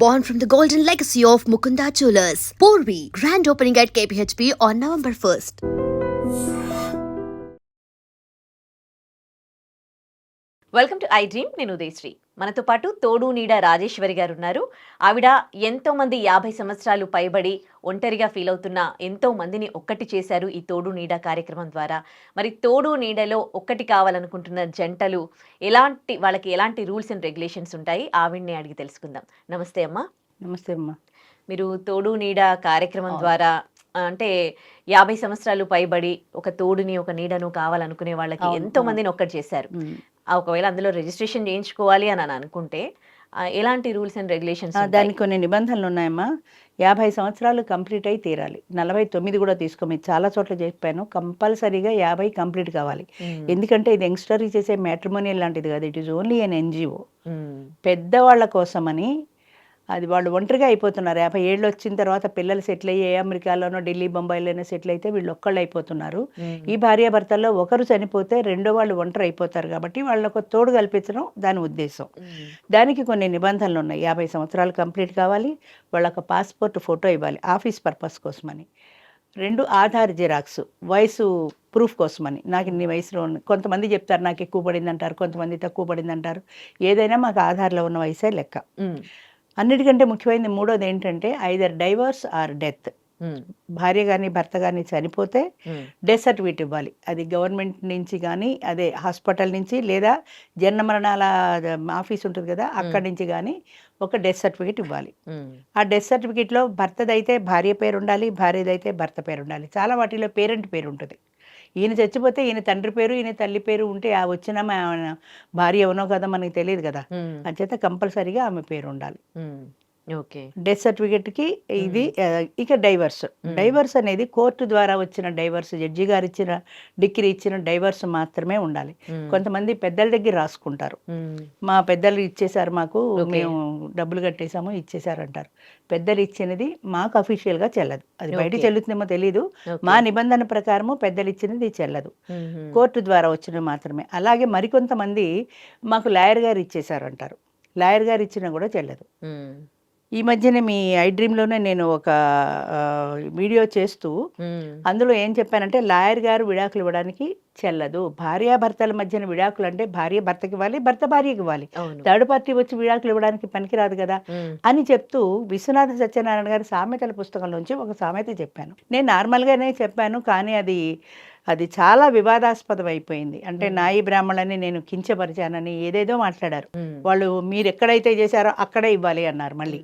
born from the golden legacy of Mukunda Jewelers. Porvi, grand opening at KPHP on November 1st. Welcome to iDream నేను ఉదయశ్రీ మనతో పాటు తోడు నీడ రాజేశ్వరి గారు ఉన్నారు ఆవిడ ఎంతో మంది యాభై సంవత్సరాలు పైబడి ఒంటరిగా ఫీల్ అవుతున్న ఎంతో మందిని ఒక్కటి చేశారు ఈ తోడు నీడ కార్యక్రమం ద్వారా. మరి తోడు నీడలో ఒక్కటి కావాలనుకుంటున్న జంటలు ఎలాంటి వాళ్ళకి ఎలాంటి రూల్స్ అండ్ రెగ్యులేషన్స్ ఉంటాయి? ఆవిడ్ని అడిగి తెలుసుకుందాం. నమస్తే అమ్మా. నమస్తే అమ్మా. మీరు తోడు నీడ కార్యక్రమం ద్వారా అంటే యాభై సంవత్సరాలు పైబడి ఒక తోడుని ఒక నీడను కావాలనుకునే వాళ్ళకి ఎంతో. మందిని ఒక్కటి చేశారు. ఒకవేళ అందులో రిజిస్ట్రేషన్ చేయించుకోవాలి అని అని అనుకుంటే ఎలాంటి రూల్స్ అండ్ రెగ్యులేషన్స్ దానికి కొన్ని నిబంధనలు ఉన్నాయమ్మా. యాభై సంవత్సరాలు కంప్లీట్ అయి తీరాలి. నలభై తొమ్మిది కూడా తీసుకోమి. చాలా చోట్ల చెప్పాను. కంపల్సరీగా యాభై కంప్లీట్ కావాలి. ఎందుకంటే ఇది యంగ్స్టర్ చేసే మ్యాట్రిమోనియల్ లాంటిది కాదు. It is only an NGO పెద్దవాళ్ళ కోసమని అది వాళ్ళు ఒంటరిగా అయిపోతున్నారు. యాభై ఏళ్ళు వచ్చిన తర్వాత పిల్లలు సెటిల్ అయ్యి ఏ అమెరికాలోనో ఢిల్లీ బొంబాయిలోనో సెటిల్ అయితే వీళ్ళు ఒక్కళ్ళు అయిపోతున్నారు. ఈ భార్యాభర్తల్లో ఒకరు చనిపోతే రెండో వాళ్ళు ఒంటరి అయిపోతారు కాబట్టి వాళ్ళకు తోడు కల్పించడం దాని ఉద్దేశం. దానికి కొన్ని నిబంధనలు ఉన్నాయి. యాభై సంవత్సరాలు కంప్లీట్ కావాలి. వాళ్ళకు పాస్పోర్ట్ ఫోటో ఇవ్వాలి. ఆఫీస్ పర్పస్ కోసమని. రెండు ఆధార్ జిరాక్స్ వయసు ప్రూఫ్ కోసమని. నాకు ఇన్ని వయసులో ఉన్న కొంతమంది చెప్తారు నాకు ఎక్కువ పడింది అంటారు కొంతమంది తక్కువ పడింది అంటారు ఏదైనా మాకు ఆధార్లో ఉన్న వయసే లెక్క. అన్నిటికంటే ముఖ్యమైనది మూడోది ఏంటంటే ఐదర్ డైవర్స్ ఆర్ డెత్ భార్య కానీ భర్త కానీ చనిపోతే డెత్ సర్టిఫికేట్ ఇవ్వాలి. అది గవర్నమెంట్ నుంచి కానీ అదే హాస్పిటల్ నుంచి లేదా జన్మ మరణాల ఆఫీస్ ఉంటుంది కదా అక్కడి నుంచి కానీ ఒక డెత్ సర్టిఫికేట్ ఇవ్వాలి. ఆ డెత్ సర్టిఫికేట్లో భర్తదైతే భార్య పేరు ఉండాలి భార్యదైతే భర్త పేరు ఉండాలి చాలా వాటిలో పేరెంట్ పేరు ఉంటుంది ఈయన చచ్చిపోతే ఈయన తండ్రి పేరు ఈయన తల్లి పేరు ఉంటే ఆ వచ్చిన భార్య ఎవనో కదా మనకి తెలియదు కదా. అంచేత కంపల్సరీగా ఆమె పేరు ఉండాలి డెత్ సర్టిఫికెట్కి ఇది ఇక డైవర్స్. డైవర్స్ అనేది కోర్టు ద్వారా వచ్చిన డైవర్స్ జడ్జి గారు ఇచ్చిన డిగ్రీ ఇచ్చిన డైవర్స్ మాత్రమే ఉండాలి. కొంతమంది పెద్దల దగ్గర రాసుకుంటారు. మా పెద్దలు ఇచ్చేసారు మాకు. మేము డబ్బులు కట్టేసాము ఇచ్చేసారు అంటారు పెద్దలు ఇచ్చినది మాకు అఫీషియల్గా చెల్లదు. అది బయట. చెల్లుతుందేమో తెలియదు మా నిబంధన ప్రకారము పెద్దలు ఇచ్చినది చెల్లదు. కోర్టు ద్వారా వచ్చినవి మాత్రమే. అలాగే మరికొంతమంది మాకు లాయర్ గారు ఇచ్చేసారు అంటారు లాయర్ గారు ఇచ్చినా కూడా చెల్లదు. ఈ మధ్యనే మీ ఐ డ్రీమ్లోనే నేను ఒక వీడియో చేస్తూ అందులో ఏం చెప్పానంటే లాయర్ గారు విడాకులు ఇవ్వడానికి చెల్లదు. భార్యాభర్తల మధ్యన విడాకులు అంటే భార్య భర్తకి ఇవ్వాలి భర్త భార్యకి ఇవ్వాలి. థర్డ్ పార్టీ వచ్చి విడాకులు ఇవ్వడానికి పనికిరాదు కదా అని చెప్తూ విశ్వనాథ సత్యనారాయణ గారి సామెతల పుస్తకంలోంచి ఒక సామెత చెప్పాను. నేను నార్మల్గానే చెప్పాను కానీ అది అది చాలా వివాదాస్పదం అయిపోయింది. అంటే నాయి బ్రాహ్మణులని నేను కించపరిచానని ఏదేదో మాట్లాడారు. వాళ్ళు మీరు ఎక్కడైతే చేశారో అక్కడే ఇవ్వాలి అన్నారు మళ్ళీ.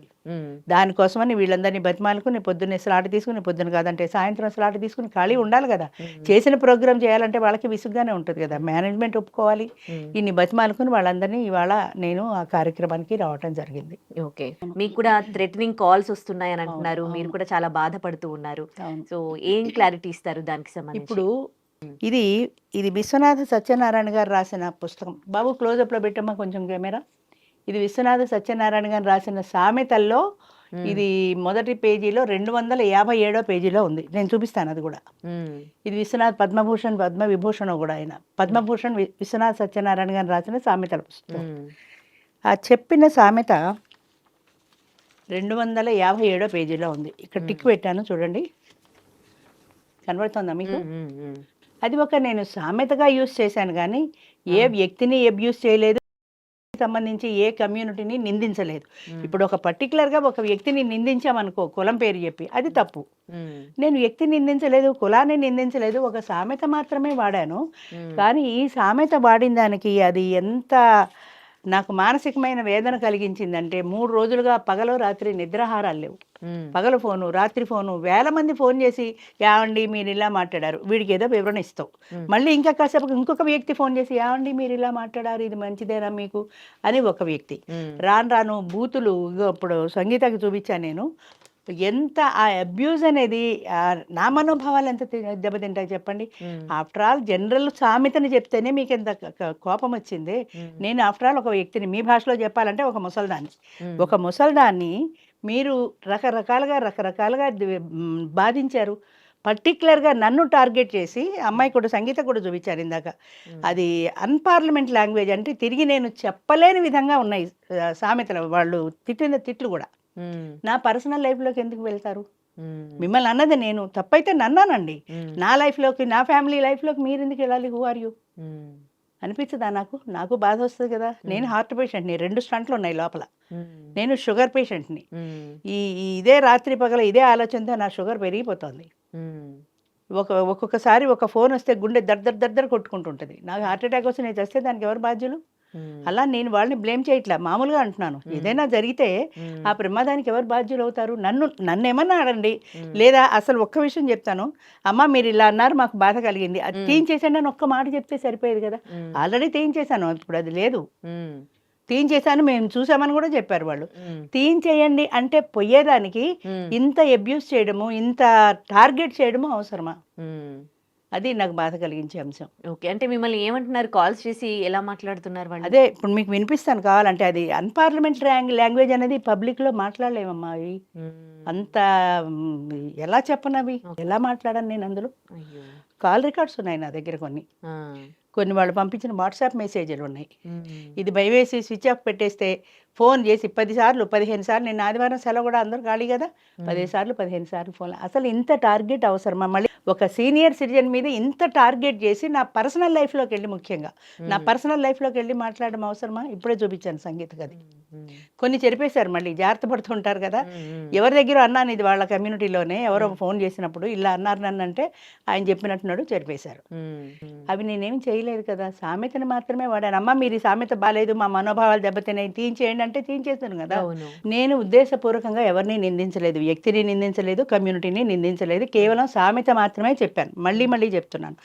దానికోసమని వీళ్ళందరినీ బతిమాలుకుని పొద్దున్నే స్లాట్ తీసుకుని పొద్దున్న కాదంటే సాయంత్రం స్లాట్ తీసుకుని ఖాళీ ఉండాలి కదా. చేసిన ప్రోగ్రామ్ చేయాలంటే వాళ్ళకి విసుగ్గానే ఉంటుంది కదా. మేనేజ్మెంట్ ఒప్పుకోవాలి. ఇన్ని బతిమాలుకుని వాళ్ళందరినీ ఇవాళ నేను ఆ కార్యక్రమానికి రావటం జరిగింది. ఓకే. మీకు కూడా థ్రెటనింగ్ కాల్స్ వస్తున్నాయని అవును, అంటున్నారు. మీరు. కూడా చాలా బాధపడుతూ ఉన్నారు. సో ఏం క్లారిటీ ఇస్తారు దానికి సంబంధించి? ఇప్పుడు ఇది ఇది విశ్వనాథ సత్యనారాయణ గారు రాసిన పుస్తకం. బాబు క్లోజప్లో పెట్టమ్మా కొంచెం కెమెరా. ఇది విశ్వనాథ సత్యనారాయణ గారు రాసిన సామెతల్లో ఇది మొదటి పేజీలో రెండు వందల యాభై ఏడో పేజీలో ఉంది. నేను చూపిస్తాను అది కూడా. ఇది విశ్వనాథ్ పద్మభూషణ్ పద్మ విభూషణ్ కూడా ఆయన. పద్మభూషణ్ విశ్వనాథ్ సత్యనారాయణ గారు రాసిన సామెతల పుస్తకం. ఆ చెప్పిన సామెత రెండు వందల యాభై ఏడో పేజీలో ఉంది. ఇక్కడ టిక్ పెట్టాను చూడండి. కనబడుతుందా మీకు. అది ఒక నేను సామెతగా యూస్ చేశాను కానీ ఏ వ్యక్తిని అబ్యూస్ చేయలేదు. సంబంధించి ఏ కమ్యూనిటీని నిందించలేదు. ఇప్పుడు ఒక పర్టికులర్గా ఒక వ్యక్తిని నిందించామనుకో కులం పేరు చెప్పి అది తప్పు. నేను వ్యక్తిని నిందించలేదు కులాన్ని నిందించలేదు ఒక సామెత మాత్రమే వాడాను. కానీ ఈ సామెత వాడిన దానికి అది ఎంత నాకు మానసికమైన వేదన కలిగించిందంటే మూడు రోజులుగా పగలు రాత్రి నిద్రాహారాలు లేవు. పగలు ఫోను రాత్రి ఫోను వేల మంది ఫోన్ చేసి యావండి మీరు ఇలా మాట్లాడారు? వీడికి ఏదో వివరణ ఇస్తావు. మళ్ళీ ఇంకా కాసేపు ఇంకొక వ్యక్తి ఫోన్ చేసి యావండి మీరు ఇలా మాట్లాడారు? ఇది మంచిదేనా మీకు? అని ఒక వ్యక్తి. రాను రాను బూతులు ఇప్పుడు సంగీతకి చూపించాను నేను. ఎంత ఆ అబ్యూజ్ అనేది నా మనోభావాలు ఎంత దెబ్బతింటాయి చెప్పండి? ఆఫ్టర్ ఆల్ జనరల్ సామెతని చెప్తేనే మీకు ఎంత కోపం వచ్చింది. నేను ఆఫ్టర్ ఆల్ ఒక వ్యక్తిని మీ భాషలో చెప్పాలంటే ఒక ముసల్దాన్ని. ఒక ముసల్దాన్ని మీరు రకరకాలుగా రకరకాలుగా బాధించారు. పర్టికులర్గా నన్ను టార్గెట్ చేసి అమ్మాయి కూడా సంగీత కూడా చూపించారు ఇందాక. అది అన్పార్లమెంట్ లాంగ్వేజ్ అంటే తిరిగి నేను చెప్పలేని విధంగా ఉన్నాయి సామెతలు. వాళ్ళు తిట్టిన తిట్లు కూడా. నా పర్సనల్ లైఫ్లోకి ఎందుకు వెళ్తారు? మిమ్మల్ని అన్నది నేను తప్పైతే నన్నానండి. నా లైఫ్లోకి నా ఫ్యామిలీ లైఫ్లోకి మీరు ఎందుకు వెళ్ళాలి? హూ ఆర్ యూ అనిపించదా నాకు? నాకు బాధ వస్తుంది కదా. నేను హార్ట్ పేషెంట్ని రెండు స్టంట్లు ఉన్నాయి లోపల. నేను షుగర్ పేషెంట్ని ఈ ఇదే రాత్రి పగల ఇదే ఆలోచనతో నా షుగర్ పెరిగిపోతుంది. ఒక ఒక్కొక్కసారి ఒక ఫోన్ వస్తే గుండె దర్దర్ దర్దర్ కొట్టుకుంటుంటుంది. నాకు హార్ట్ అటాక్ వస్తే నేను చేస్తే దానికి ఎవరు బాధ్యులు? అలా నేను వాళ్ళని బ్లేమ్ చేయట్లా. మామూలుగా అంటున్నాను. ఏదైనా జరిగితే ఆ ప్రమాదానికి ఎవరు బాధ్యులు అవుతారు నన్ను నన్ను ఏమన్నా అడండి లేదా అసలు ఒక్క విషయం చెప్తాను. అమ్మ మీరు ఇలా అన్నారు మాకు బాధ కలిగింది. అది. తీయించేసాను అని ఒక్క మాట చెప్తే సరిపోయేది కదా? ఆల్రెడీ తీయించేశాను. ఇప్పుడు అది లేదు. తీయించేశాను మేము చూసామని కూడా చెప్పారు వాళ్ళు. తీయించేయండి అంటే పొయ్యేదానికి ఉమ్, ఇంత అబ్యూస్ చేయడము ఇంత టార్గెట్ చేయడము అవసరమా. అది నాకు బాధ కలిగించే అంశం. ఓకే. అంటే మిమ్మల్ని ఏమంటున్నారు? కాల్స్ చేసి ఎలా మాట్లాడుతున్నారు వాళ్ళు? అదే ఇప్పుడు మీకు వినిపిస్తాను కావాలంటే అది అన్పార్లమెంటరీ లాంగ్వేజ్ అనేది పబ్లిక్లో మాట్లాడలేమమ్మా అవి. అంత ఎలా చెప్పను అవి ఎలా మాట్లాడాను నేను అందులో? కాల్ రికార్డ్స్ ఉన్నాయి నా దగ్గర కొన్ని. కొన్ని వాళ్ళు పంపించిన వాట్సాప్ మెసేజ్లు ఉన్నాయి. ఇది భయవేసి స్విచ్ ఆఫ్ పెట్టేస్తే ఫోన్ చేసి పది సార్లు పదిహేను సార్లు నేను ఆదివారం సెలవు కూడా అందరూ ఖాళీ కదా? పదిహేను సార్లు పదిహేను సార్లు ఫోన్. అసలు ఇంత టార్గెట్ అవసరమా? మళ్ళీ ఒక సీనియర్ సిటిజన్ మీద ఇంత టార్గెట్ చేసి నా పర్సనల్ లైఫ్లోకి వెళ్ళి ముఖ్యంగా. నా పర్సనల్ లైఫ్లోకి వెళ్ళి మాట్లాడడం అవసరమా? ఇప్పుడే చూపించాను సంగీత గది. కొన్ని చెరిపేశారు మళ్ళీ జాగ్రత్త పడుతుంటారు కదా. ఎవరి దగ్గర అన్నాను ఇది వాళ్ళ కమ్యూనిటీలోనే ఎవరో ఫోన్ చేసినప్పుడు ఇలా అన్నారు నన్ను అంటే ఆయన చెప్పినట్టున్నాడు చెరిపేశారు. అవి నేనేం చేయలేదు కదా సామెతని మాత్రమే వాడాను. అమ్మ మీరు ఈ సామెత బాగాలేదు మా మనోభావాలు దెబ్బతిన్నాయి తీయించేయండి అంటే తీయించేస్తాను కదా. నేను ఉద్దేశపూర్వకంగా ఎవరిని నిందించలేదు వ్యక్తిని నిందించలేదు కమ్యూనిటీని నిందించలేదు కేవలం సామెత మాత్రమే చెప్పాను. మళ్ళీ మళ్ళీ చెప్తున్నాను.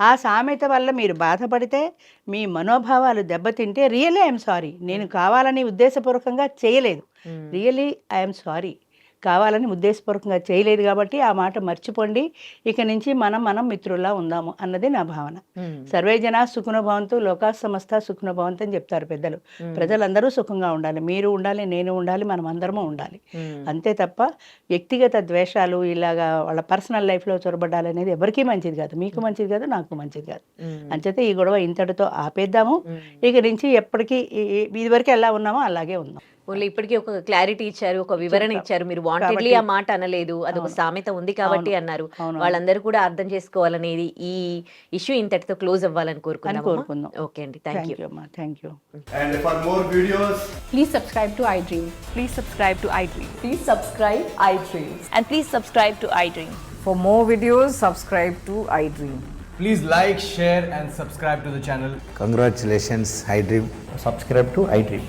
ఆ సామెత వల్ల మీరు బాధపడితే మీ మనోభావాలు దెబ్బతింటే రియలీ ఐఎమ్ సారీ. నేను కావాలని ఉద్దేశపూర్వకంగా చేయలేదు. రియలీ ఐఎమ్ సారీ కావాలని ఉద్దేశపూర్వకంగా చేయలేదు కాబట్టి ఆ మాట మర్చిపోండి. ఇక నుంచి మనం మనం మిత్రుల్లా ఉందాము అన్నది నా భావన. ఉమ్, సర్వే జన సుఖనుభవంతు లోకా సమస్త సుఖనుభవంతు అని చెప్తారు పెద్దలు. ప్రజలందరూ సుఖంగా ఉండాలి. మీరు ఉండాలి నేను ఉండాలి మనం అందరము ఉండాలి. అంతే తప్ప వ్యక్తిగత ద్వేషాలు ఇలాగా వాళ్ళ పర్సనల్ లైఫ్లో చొరబడాలనేది ఎవరికీ మంచిది కాదు. మీకు మంచిది కాదు నాకు మంచిది కాదు. అంచేతే ఈ గొడవ ఇంతటితో ఆపేద్దాము. ఇక నుంచి ఎప్పటికీ ఇదివరకు ఎలా ఉన్నామో అలాగే ఉందాం. ఓన్లీ ఇప్పటికీ ఒక క్లారిటీ ఇచ్చారు ఒక వివరణ ఇచ్చారు. మీరు వాంటెడ్లీ ఆ మాట అనలేదు. అది ఒక సామెత ఉంది కాబట్టి అన్నారు. వాళ్ళందరూ కూడా అర్థం చేసుకోవాలనేది ఈ ఇష్యూ ఇంతటితో క్లోజ్ అవ్వాలని కోరుకుంటున్నాం ఓకే అండి. Thank you thank you and for to iDream please subscribe to iDream please subscribe iDream and please subscribe to iDream for more videos subscribe to iDream please like share and iDream iDream